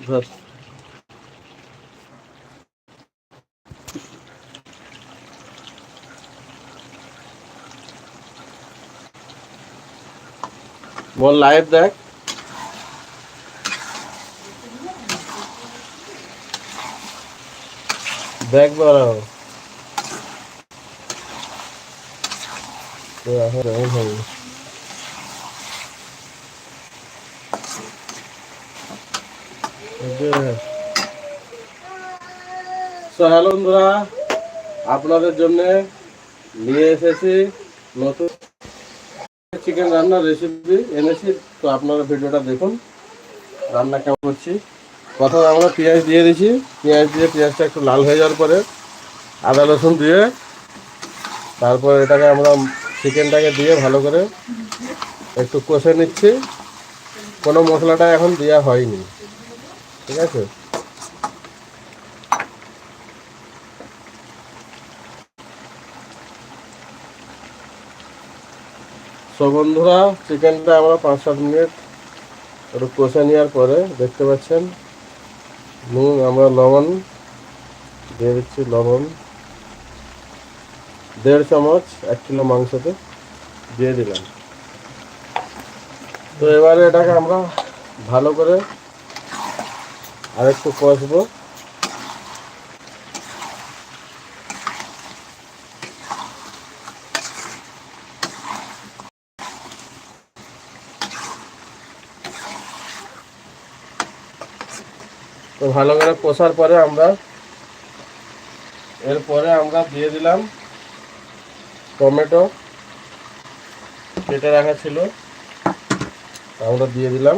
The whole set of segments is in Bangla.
ধর বল লাইভ দেখ দেখ বড় তো এখন এমন হবে সো হ্যালো বন্ধুরা। আপনাদের জন্য নিয়ে এসেছি নতুন চিকেন রান্নার রেসিপি এনেছি। তো আপনারা ভিডিওটা দেখুন, রান্না কেমন করছি প্রথমে আমরা পেঁয়াজ দিয়ে দিছি পেঁয়াজ দিয়ে পেঁয়াজটা একটু লাল হয়ে যাওয়ার পরে আদা, রসুন দিয়ে তারপর এটাকে আমরা চিকেনটাকে দিয়ে ভালো করে একটু কষে নিচ্ছি। কোনো মশলাটা এখন দেওয়া হয়নি। ঠিক আছে? সো বন্ধুরা, চিকেনটা আমরা পাঁচ, সাত মিনিট একটু কষে নেওয়ার পরে দেখতে পাচ্ছেন, নুন, আমরা লবণ দিয়ে দিচ্ছি, লবণ। দেড় চামচ, এক কিলো মাংসতে দিয়ে দিলাম। তো এবারে এটাকে আমরা ভালো করে আরেকটু কষবো। তো ভালো করে কষার পরে আমরা, এরপরে আমরা দিয়ে দিলাম টমেটো, কেটে রাখা ছিল। আমরা দিয়ে দিলাম।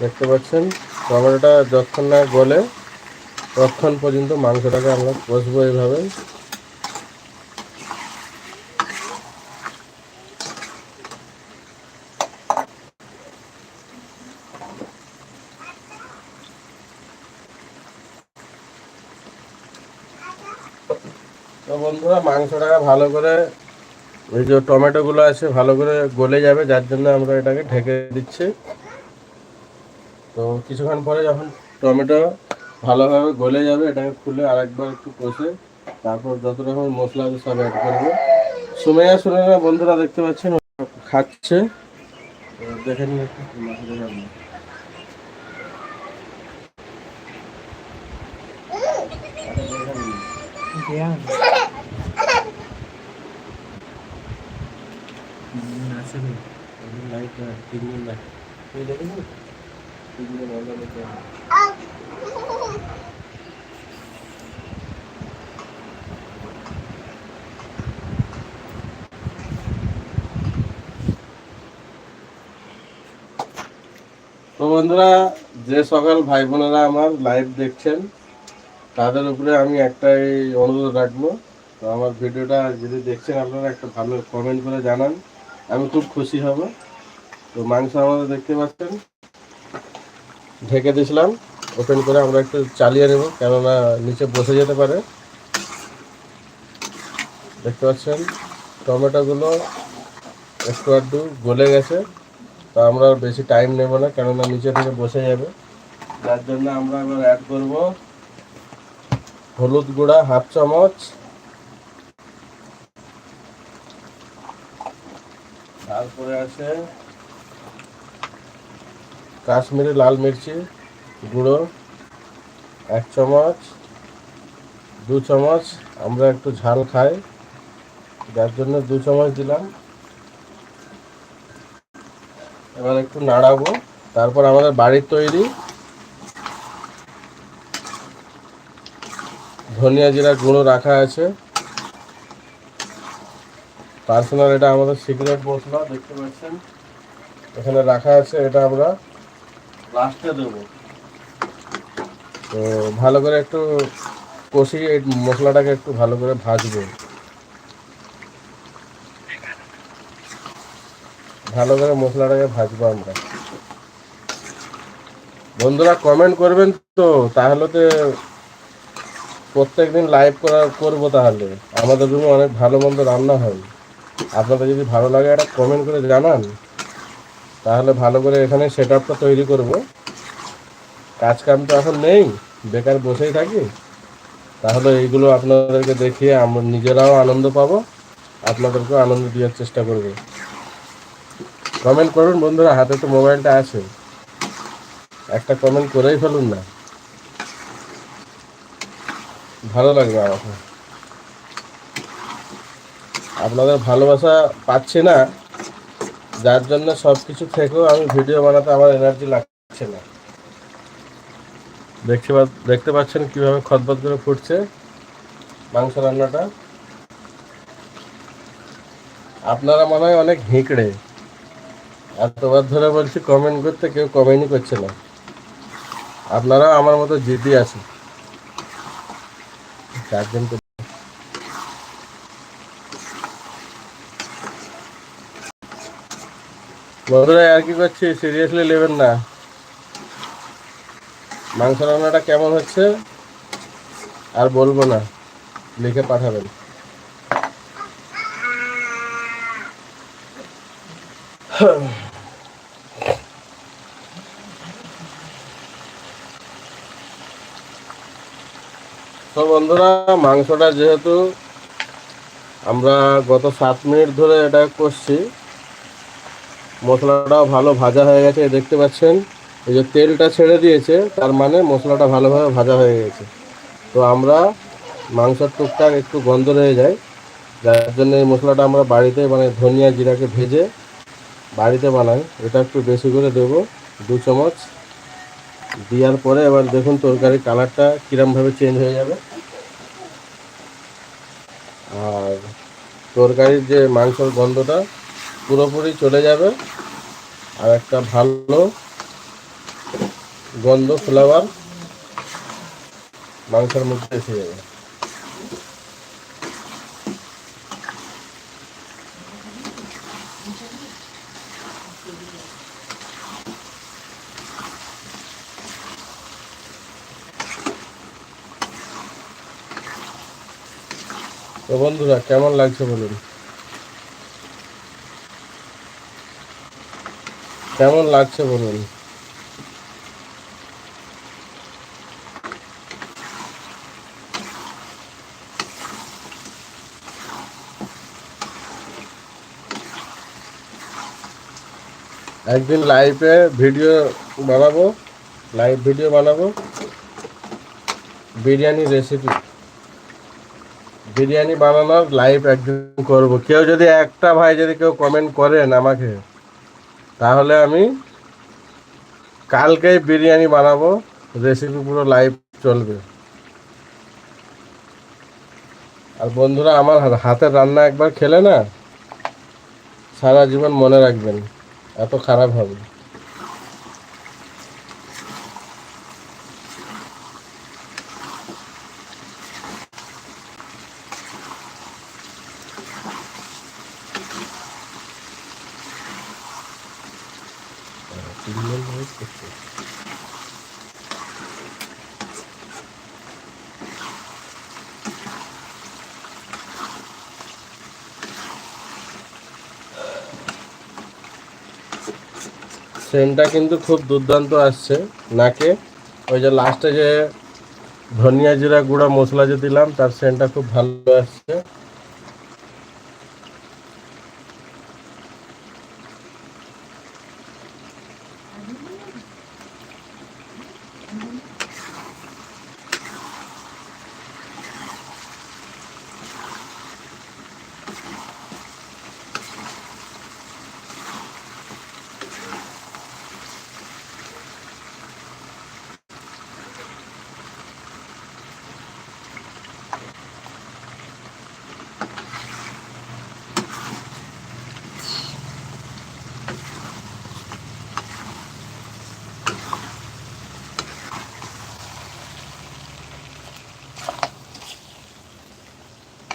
দেখতে পাচ্ছেন? টমেটোটা যতক্ষণ না গলে, ততক্ষণ পর্যন্ত মাংসটাকে আমরা কষবো এইভাবে। তো বন্ধুরা, মাংসটাকে ভালো করে ওই যে টমেটোগুলো আছে, ভালো করে গলে যাবে, যার জন্য আমরা এটাকে ঢেকে দিচ্ছি। তো কিছুক্ষণ পরে যখন টমেটো ভালোভাবে গলে যাবে, এটাকে খুলে আরেকবার একটু কষে তারপর যত রকমের মশলা আছে সব অ্যাড করব। সুমেয়া সুমেয়া বন্ধুরা দেখতে পাচ্ছেন খাচ্ছে। দেখান। লাইট লাইট তো বন্ধুরা, যে সকল ভাই বোনেরা আমার লাইভ দেখছেন, তাদের উপরে আমি একটাই অনুরোধ রাখব। তো আমার ভিডিওটা যদি দেখছেন, আপনারা একটা ভালো কমেন্ট করে জানান, আমি খুব খুশি হব। তো মাংস আমাদের দেখতে পাচ্ছেন। ঢেকে দিয়েছিলাম। ওপেন করে আমরা একটু চালিয়ে নেব, কেননা নিচে বসে যেতে পারে। দেখতে পাচ্ছেন, টমেটোগুলো একটু আধটু গলে গেছে, তো আমরা বেশি টাইম নেব না, কেননা নিচে থেকে বসে যাবে। যার জন্য আমরা এবার অ্যাড করব হলুদ গুঁড়া, হাফ চামচ। তারপরে আছে কাশ্মীরি লাল মির্চি, গুঁড়ো, এক চামচ, দু চামচ, আমরা একটু ঝাল খাই। যার জন্য দু চামচ দিলাম। এবার একটু নাড়াবো। তারপর আমাদের বাড়ির তৈরি ধনিয়া জিরা গুঁড়ো রাখা আছে। পার্সোনাল এটা আমাদের সিক্রেট মশলা, দেখতে পাচ্ছেন। এখানে রাখা আছে এটা আমরা লাস্টে দেবো। তো ভালো করে একটু কষিয়ে এই মশলাটাকে একটু ভালো করে ভাজবো। ভালো করে মশলাটাকে ভাজবো আমরা। বন্ধুরা কমেন্ট করবেন তো, তাহলে তো প্রত্যেকদিন লাইভ করা করব তাহলে। আমাদের রুমে অনেক ভালো মন্দ রান্না হয়। আপনাদের যদি ভালো লাগে একটা কমেন্ট করে জানান। তাহলে ভালো করে এখানে সেট আপটা তৈরি করব। কাজ কাম তো এখন নেই, বেকার বসেই থাকি। তাহলে এইগুলো আপনাদেরকে দেখিয়ে আমরা নিজেরাও আনন্দ পাবো, আপনাদেরকেও আনন্দ দেওয়ার চেষ্টা করব। কমেন্ট করুন বন্ধুরা, হাতে তো মোবাইলটা আছে। একটা কমেন্ট করেই ফেলুন না। ভালো লাগবে আমাকে। আপনাদের ভালোবাসা পাচ্ছি না যার জন্য সব কিছু থেকেও আমি ভিডিও বানাতে আমার এনার্জি লাগছে না। দেখতে দেখতে পাচ্ছেন কীভাবে খদবদ করে ফুটছে মাংস রান্নাটা? আপনারা মনে হয় অনেক হিঁকড়ে। এতবার ধরে বলছি কমেন্ট করতে কেউ কমেন্টই করছে না। আপনারাও আমার মতো জিদি আছে চারজন বন্ধুরা আর কি করছি? সিরিয়াসলি নেবেন না। মাংস রান্নাটা কেমন হচ্ছে? আর বলব না। লিখে পাঠাবেন। তো বন্ধুরা, মাংসটা যেহেতু আমরা গত সাত মিনিট ধরে এটা করছি মশলাটাও ভালো ভাজা হয়ে গেছে দেখতে পাচ্ছেন। এই যে তেলটা ছেড়ে দিয়েছে, তার মানে মশলাটা ভালোভাবে ভাজা হয়ে গেছে। তো আমরা মাংসের টুকটাক একটু গন্ধ রয়ে যায়, যার জন্য এই মশলাটা আমরা বাড়িতে মানে ধনিয়া জিরাকে ভেজে বাড়িতে বানাই। এটা একটু বেশি করে দেবো, দু চামচ। দেওয়ার পরে এবার দেখুন তরকারির কালারটা কীরমভাবে চেঞ্জ হয়ে যাবে। আর তরকারির যে মাংসের গন্ধটা পুরোপুরি চলে যাবে। আর একটা ভালো গন্ধ ফ্লেভার মাংসের মধ্যে এসে যাবে। তো বন্ধুরা, কেমন লাগছে বলুন? কেমন লাগছে বলুন? একদিন লাইভে ভিডিও বানাবো লাইভ ভিডিও বানাবো। বিরিয়ানি রেসিপি বিরিয়ানি বানানোর লাইভ একদিন করব। কেউ যদি একটা ভাই যদি কেউ কমেন্ট করেন আমাকে। তাহলে আমি কালকেই বিরিয়ানি বানাবো। রেসিপি পুরো লাইভ চলবে। আর বন্ধুরা, আমার হাতের রান্না একবার খেলে না, সারা জীবন মনে রাখবেন, এত খারাপ হবে। সেন্টটা কিন্তু খুব দুর্দান্ত আসছে। নাকে ওই যে লাস্টে যে ধনিয়া জিরা গুঁড়া মশলা যে দিলাম, তার সেন্টটা খুব ভালো আসছে।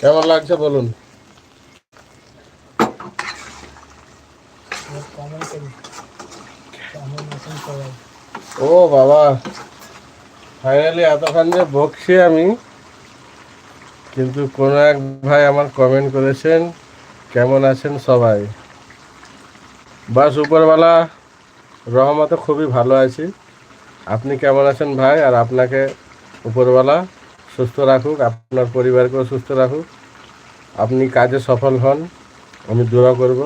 কেমন লাগছে বলুন? ও বাবা ফাইনালি এতক্ষণ যে বকছি আমি, কিন্তু কোনো এক ভাই আমার কমেন্ট করেছেন, কেমন আছেন সবাই? বাস, উপরওয়ালা রহমতে খুবই ভালো আছি। আপনি কেমন আছেন ভাই? আর আপনাকে উপরওয়ালা সুস্থ রাখুক, আপনার পরিবারকেও সুস্থ রাখুক। আপনি কাজে সফল হন, আমি দোয়া করব।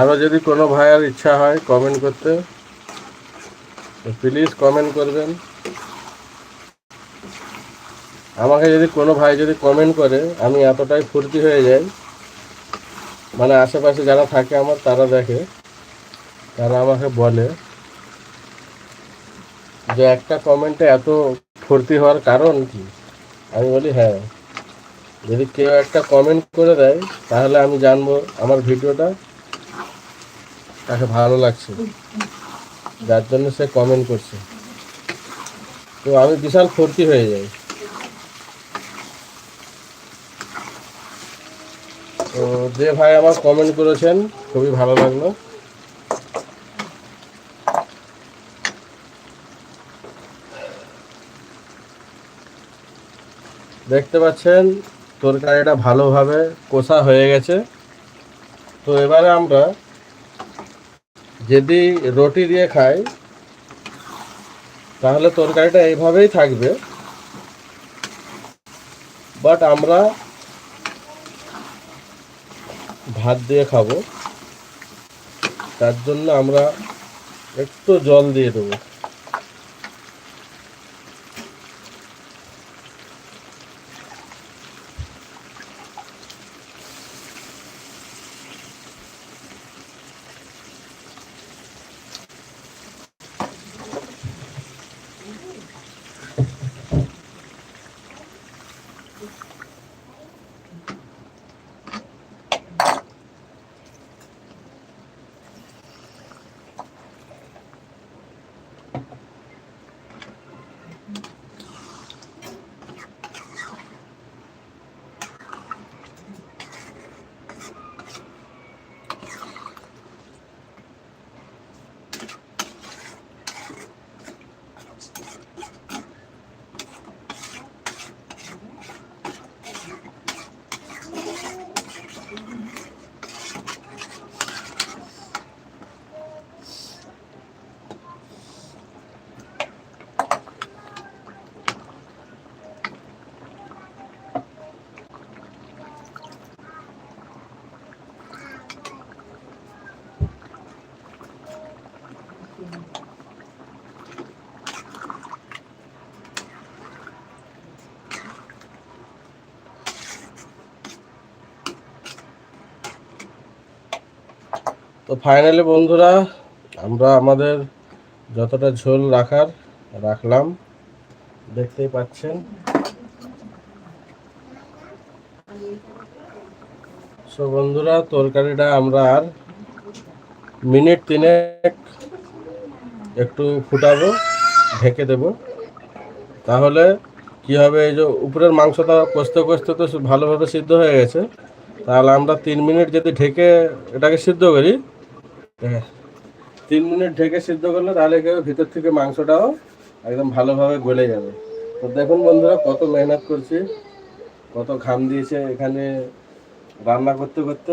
আরও যদি কোনো ভাইয়ের ইচ্ছা হয় কমেন্ট করতে। প্লিজ কমেন্ট করবেন। আমাকে যদি কোনো ভাই যদি কমেন্ট করে, আমি এতটাই ফুর্তি হয়ে যাই। মানে আশেপাশে যারা থাকে আমার, তারা দেখে। তারা আমাকে বলে যে একটা কমেন্টে এত ফুর্তি হওয়ার কারণ কি? আমি বলি হ্যাঁ। যদি কেউ একটা কমেন্ট করে দেয়, তাহলে আমি জানব আমার ভিডিওটা। তাকে ভালো লাগছে। যার জন্য সে কমেন্ট করছে। তো আমি বিশাল ফুর্তি হয়ে যাই। তো যে ভাই আমার কমেন্ট করেছেন, খুবই ভালো লাগল। দেখতে পাচ্ছেন, তরকারিটা ভালোভাবে কষা হয়ে গেছে। তো এবারে আমরা যদি রুটি দিয়ে খাই, তাহলে তরকারিটা এইভাবেই থাকবে। বাট আমরা ভাত দিয়ে খাব। তার জন্য আমরা একটু জল দিয়ে দেবো। তো ফাইনালি বন্ধুরা, আমরা আমাদের যতটা ঝোল রাখার রাখলাম, দেখতেই পাচ্ছেন। সো বন্ধুরা, তরকারিটা আমরা আর মিনিট তিনেক একটু ফুটাবো, ঢেকে দেব। তাহলে কি হবে, এই যে উপরের মাংসটা কষতে কষতে তো ভালোভাবে সিদ্ধ হয়ে গেছে। তাহলে আমরা তিন মিনিট যদি ঢেকে এটাকে সিদ্ধ করি হ্যাঁ তিন মিনিট ঢেকে সিদ্ধ করলে তাহলে ভিতর থেকে মাংসটাও একদম ভালোভাবে গলে যাবে। তো দেখুন বন্ধুরা, কত মেহনত করছি, কত ঘাম দিয়েছে এখানে রান্না করতে করতে।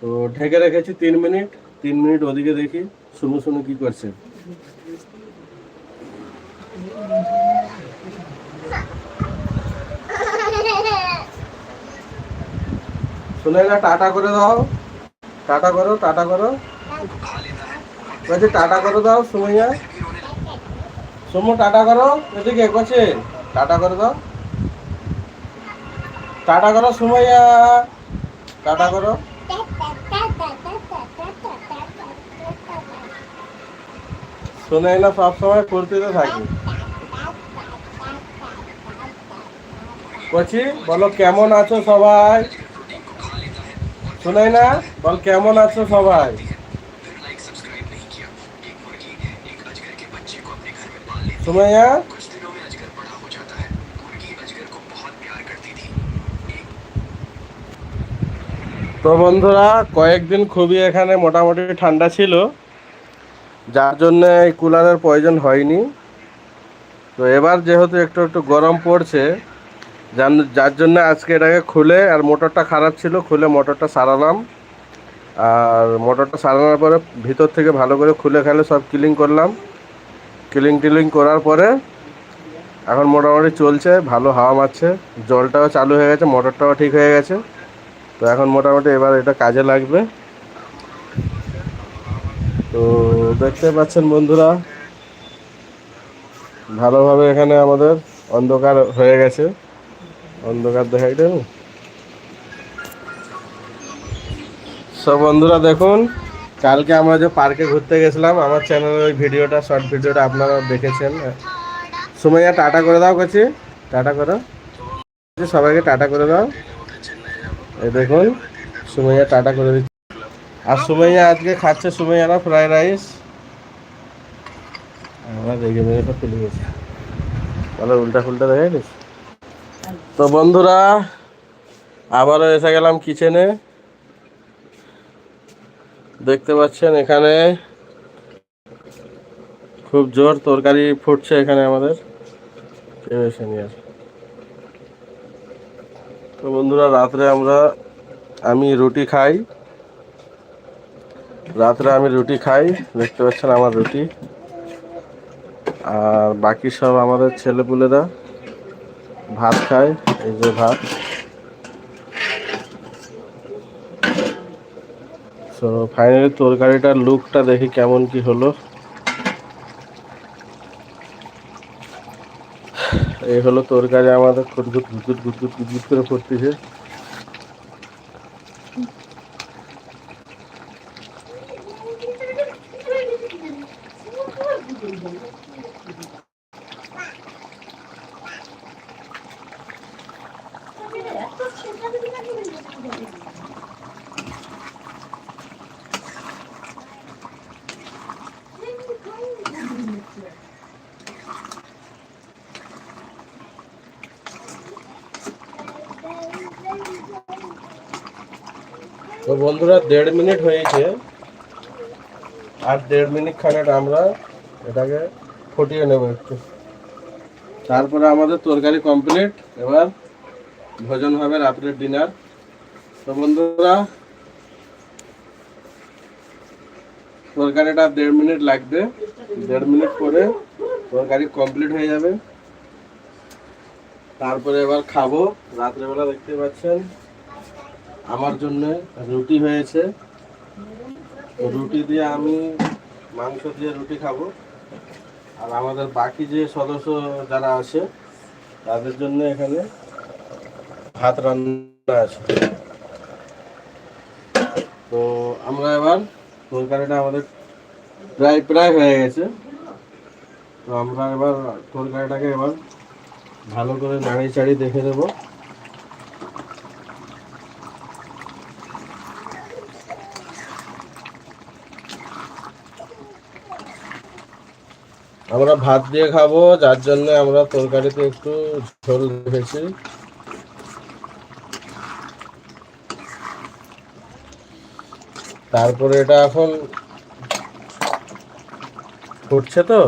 তো ঢেকে রেখেছি তিন মিনিট তিন মিনিট ওদিকে দেখি, শুনু শুনু কি করছে। না টাটা করে দাও। টাটা করো টাটা করো। বলছি, টাটা করে দাও, সুমাইয়া। সুমু, টাটা করো। এদিকে করছে টাটা করে দাও। টাটা করো, সুমাইয়া। টাটা করো। শুনে না সবসময় ফুর্তিতে থাকি। বলছি, বলো, কেমন আছো সবাই? শোনাই না বল কেমন আছো সবাই? সুমাইয়া? তো বন্ধুরা, কয়েকদিন খুবই এখানে মোটামুটি ঠান্ডা ছিল, যার জন্য এই কুলারের প্রয়োজন হয়নি। তো এবার যেহেতু একটু একটু গরম পড়ছে যার- জন্য আজকে এটাকে খুলে আর মোটরটা খারাপ ছিল, খুলে মোটরটা সারালাম। আর মোটরটা সারানোর পরে ভিতর থেকে ভালো করে খুলে খেলে সব ক্লিন করলাম। ক্লিন টিলিং করার পরে এখন মোটামুটি চলছে, ভালো হাওয়া মারছে, জলটাও চালু হয়ে গেছে, মোটরটাও ঠিক হয়ে গেছে। তো এখন মোটামুটি এবার এটা কাজে লাগবে। তো দেখতে পাচ্ছেন বন্ধুরা, ভালোভাবে এখানে আমাদের অন্ধকার হয়ে গেছে। অন্ধকার দেখাই দেব। সব বন্ধুরা দেখুন, কালকে আমরা যে পার্কে ঘুরতে গেছিলাম, আমার চ্যানেলে ওই ভিডিওটা শর্ট ভিডিওটা আপনারা দেখেছেন। সুমাইয়া, টাটা করে দাও কাছে টাটা করো। সবাইকে টাটা করে দাও। এই দেখুন, সুমাইয়া টাটা করে দিচ্ছে। আর সুমাইয়া আজকে খাচ্ছে সুমাইয়ারা ফ্রাইড রাইস আমরা দেখে মেরে সব তুলে গেছি। তাহলে উল্টা ফুলটা দেখে গেছিস তো বন্ধুরা, আবারও এসে গেলাম কিচেনে দেখতে পাচ্ছেন এখানে খুব জোর তরকারি ফুটছে এখানে আমাদের। তো বন্ধুরা, রাত্রে আমরা, আমি রুটি খাই। রাত্রে আমি রুটি খাই, দেখতে পাচ্ছেন আমার রুটি। আর বাকি সব আমাদের ছেলেপুলেরা। ভাত খায় এই যে ভাত। তো ফাইনালি তরকারিটার লুকটা দেখি কেমন কি হলো। এই হলো তরকারি আমাদের খুটগুট ঘুটগুট ঘুটগুট ঘুটগুট করে ফুটতেছে বন্ধুরা, দেড় মিনিট হয়েছে। আর দেড় মিনিট খানেক আমরা এটাকে ফুটিয়ে নেব একটু। তারপরে আমাদের তরকারি কমপ্লিট এবার ভোজন হবে রাত্রের ডিনার তো বন্ধুরা, তরকারিটা দেড় মিনিট লাগবে। দেড় মিনিট পরে তরকারি কমপ্লিট হয়ে যাবে। তারপরে এবার খাব। রাত্রেবেলা দেখতে পাচ্ছেন। আমার জন্য রুটি হয়েছে। রুটি দিয়ে আমি মাংস দিয়ে রুটি খাব। আর আমাদের বাকি যে সদস্য যারা আছে, তাদের জন্য এখানে ভাত রান্না আছে। তো আমরা এবার তরকারিটা আমাদের প্রায় প্রায় হয়ে গেছে। তো আমরা এবার তরকারিটাকে এবার ভালো করে নাড়ি চাড়ি দেখে দেবো আমরা ভাত দিয়ে খাব, যার জন্য আমরা তরকারিতে একটু ঝোল রেখেছি। তারপরে এটা এখন ফুটছে তো,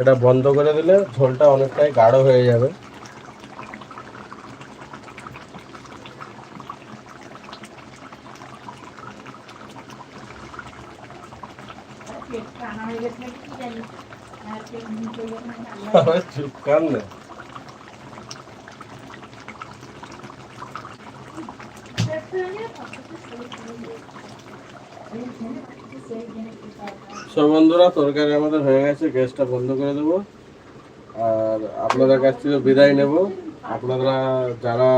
এটা বন্ধ করে দিলে ঝোলটা অনেকটাই গাঢ় হয়ে যাবে। চুপ কর না সব বন্ধুরা, তরকারি আমাদের হয়ে গেছে, গ্যাসটা বন্ধ করে দেবো। আর আপনাদের কাছ থেকে বিদায় নেব। আপনারা যারা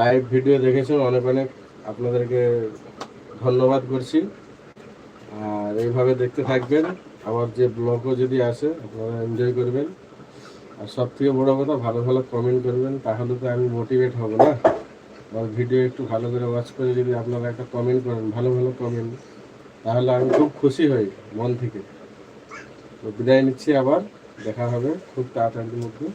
লাইভ ভিডিও দেখেছেন, অনেক অনেক আপনাদেরকে ধন্যবাদ করছি। আর এইভাবে দেখতে থাকবেন। আমার যে ব্লগও যদি আসে, আপনারা এনজয় করবেন। আর সব থেকে বড়ো কথা, ভালো ভালো কমেন্ট করবেন, তাহলে তো আমি মোটিভেট হব না। আমার ভিডিও একটু ভালো করে ওয়াচ করে যদি আপনারা একটা কমেন্ট করেন, ভালো ভালো কমেন্ট তাহলে আমি খুব খুশি হই মন থেকে। তো বিদায় নিচ্ছি আবার, দেখা হবে খুব তাড়াতাড়ির মধ্যে।